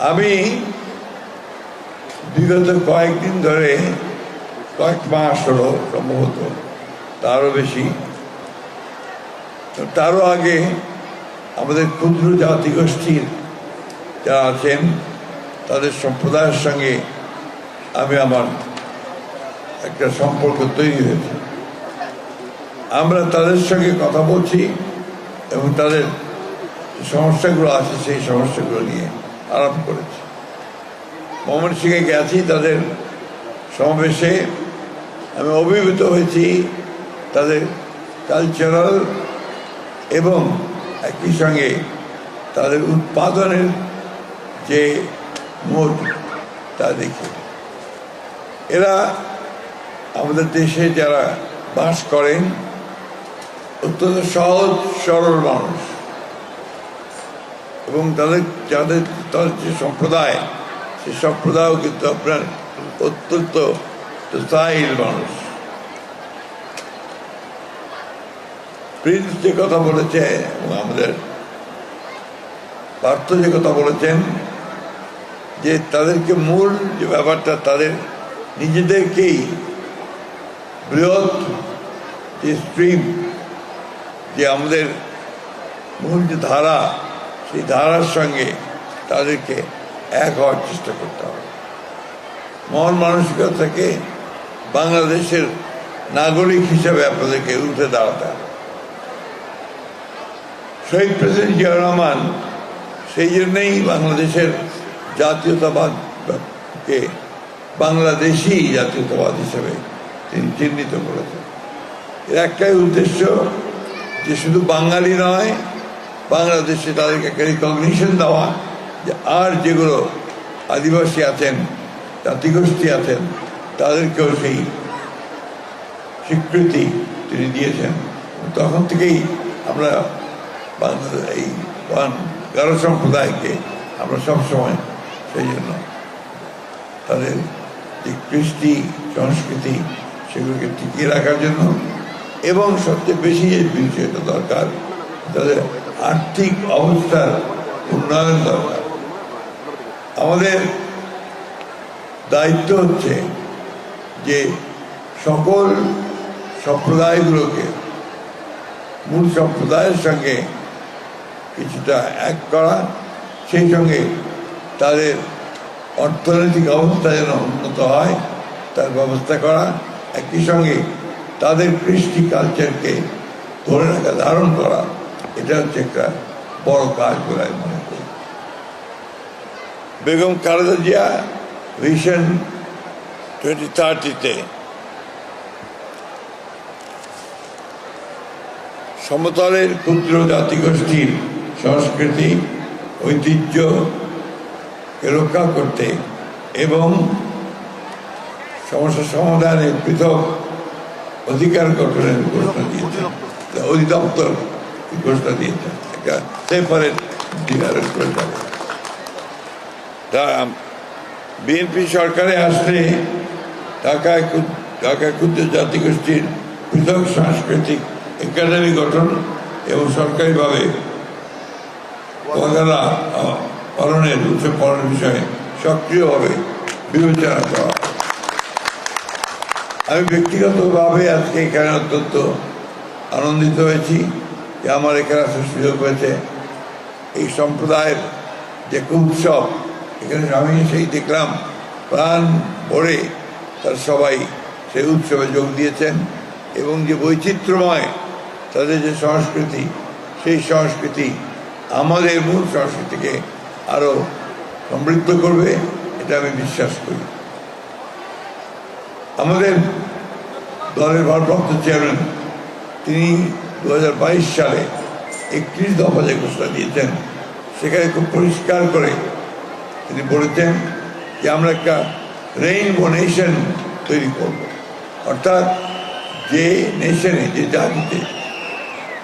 আমি বিগত কয়েকদিন ধরে, কয়েক মাস হলো সম্ভবত, তারও বেশি। তারও আগে আমাদের ক্ষুদ্র জাতিগোষ্ঠীর যারা আছেন, তাদের সম্প্রদায়ের সঙ্গে আমি আমার একটা সম্পর্ক তৈরি হয়েছে। আমরা তাদের সঙ্গে কথা বলছি এবং তাদের সমস্যাগুলো আছে, সেই সমস্যাগুলো নিয়ে। আরাম করেছি। ময়মনসিংহে গেছি তাদের সমাবেশে আমি অভিভূত হয়েছি তাদের কালচারাল এবং একই সঙ্গে তাদের উৎপাদনের যে মোট তা দেখি। এরা আমাদের দেশে যারা বাস করেন, অত্যন্ত সহজ, সরল মানুষ। এবং তাদের যাদের তাদের যে সম্প্রদায় সেই সম্প্রদায়ও কিন্তু আপনার অত্যন্ত স্টাইল মানুষ। প্রিন্স যে কথা বলেছে এবং আমাদের পার্থ যে কথা বলেছেন, যে তাদেরকে মূল যে ব্যাপারটা তাদের নিজেদেরকেই বৃহৎ যে স্ট্রিম যে আমাদের মূল যে ধারা সেই ধারার সঙ্গে তাদেরকে এক হওয়ার চেষ্টা করতে হবে। মন মানসিকতা থেকে বাংলাদেশের নাগরিক হিসেবে আপনাদেরকে উঠে দাঁড়াতে হবে। শহীদ প্রেসিডেন্ট জিয়াউর রহমান সেই জন্যেই বাংলাদেশের জাতীয়তাবাদকে বাংলাদেশি জাতীয়তাবাদ হিসেবে তিনি চিহ্নিত করেছেন। এর একটাই উদ্দেশ্য যে শুধু বাঙালি নয় বাংলাদেশে তাদেরকে রিকগনিশন দেওয়া যে আর যেগুলো আদিবাসী আছেন, জাতিগোষ্ঠী আছেন, তাদেরকেও সেই স্বীকৃতি তিনি দিয়েছেন। তখন থেকেই আমরা বাংলাদেশ, এই গারো সম্প্রদায়কে আমরা সবসময় সেই জন্য তাদের যে কৃষ্টি, সংস্কৃতি, সেগুলোকে টিকিয়ে রাখার জন্য এবং সবচেয়ে বেশি যে বিষয়টা দরকার তাদের আর্থিক অবস্থার উন্নয়ন দরকার। আমাদের দায়িত্ব হচ্ছে যে সকল সম্প্রদায়গুলোকে, মূল সম্প্রদায়ের সঙ্গে কিছুটা এক করা, সেই সঙ্গে তাদের অর্থনৈতিক অবস্থা যেন উন্নত হয়, তার ব্যবস্থা করা, একই সঙ্গে তাদের কৃষ্টি কালচারকে ধরে রাখা, ধারণ করা। এটা হচ্ছে একটা বড় কাজ বলে আমি মনে করি। বেগম খালেদা জিয়া ভিশন টোয়েন্টি থার্টিতে সমতলের ক্ষুদ্র জাতিগোষ্ঠীর সংস্কৃতি ঐতিহ্যকে রক্ষা করতে এবং সমস্যা সমাধানের পৃথক অধিকার গঠনের ঘোষণা দিয়েছে অধিদপ্তর ঘোষণা দিয়েছে একটা সেপারেট ডিনারের করে যাবে তা বিএনপি সরকারে আসলে ঢাকায় ঢাকা ক্ষুদ্র জাতিগোষ্ঠীর পৃথক সাংস্কৃতিক একাডেমি গঠন এবং সরকারিভাবে পদালা পালনের উৎসব পালনের বিষয়ে সক্রিয়ভাবে বিবেচনা করা আমি ব্যক্তিগতভাবে আজকে এখানে অত্যন্ত আনন্দিত হয়েছি যে আমার এখানে আসার সুযোগ হয়েছে। এই সম্প্রদায়ের যে উৎসব এখানে আমি সেই দেখলাম, প্রাণ ভরে তার সবাই সেই উৎসবে যোগ দিয়েছেন এবং যে বৈচিত্র্যময় তাদের যে সংস্কৃতি, সেই সংস্কৃতি আমাদের মূল সংস্কৃতিকে আরও সমৃদ্ধ করবে, এটা আমি বিশ্বাস করি। আমাদের দলের ভারপ্রাপ্ত চেয়ারম্যান, তিনি দু হাজার বাইশ সালে একত্রিশ দফা যে ঘোষণা দিয়েছেন, সেখানে খুব পরিষ্কার করে তিনি বলেছেন যে আমরা একটা রেইনবো নেশন তৈরি করব। অর্থাৎ যে নেশনে যে জাতিতে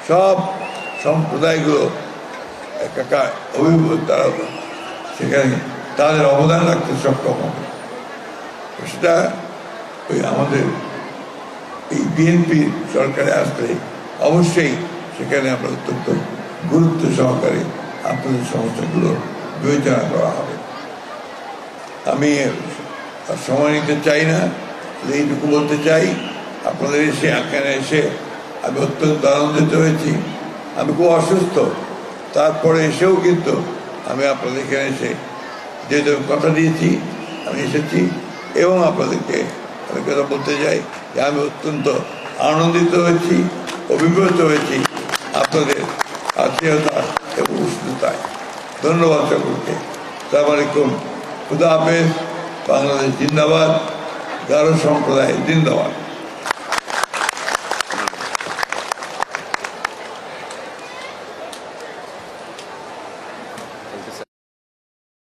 সব সম্প্রদায়গুলো একটা অভিভূত তারা সেখানে তাদের অবদান রাখতে সক্ষম হবে। সেটা ওই আমাদের এই বিএনপি সরকারে আসলে অবশ্যই সেখানে আমরা অত্যন্ত গুরুত্ব সহকারে আপনাদের সমস্যাগুলো বিবেচনা করা হবে। আমি সময় নিতে চাই না এইটুকু বলতে চাই, আপনাদের এসে এখানে এসে আমি অত্যন্ত আনন্দিত হয়েছি। আমি খুব অসুস্থ, তারপরে এসেও কিন্তু আমি আপনাদের এখানে এসে যেহেতু কথা দিয়েছি, আমি এসেছি এবং আপনাদেরকে আমি কথা বলতে চাই যে আমি অত্যন্ত আনন্দিত হয়েছি। অভিভূত হয়েছি। আপনাদের আত্মীয়তা এবং উষ্ণতায় ধন্যবাদ সকলকে। সালাম আলাইকুম খুদা হাফেজ। বাংলাদেশ জিন্দাবাদ। গারো সম্প্রদায় জিন্দাবাদ।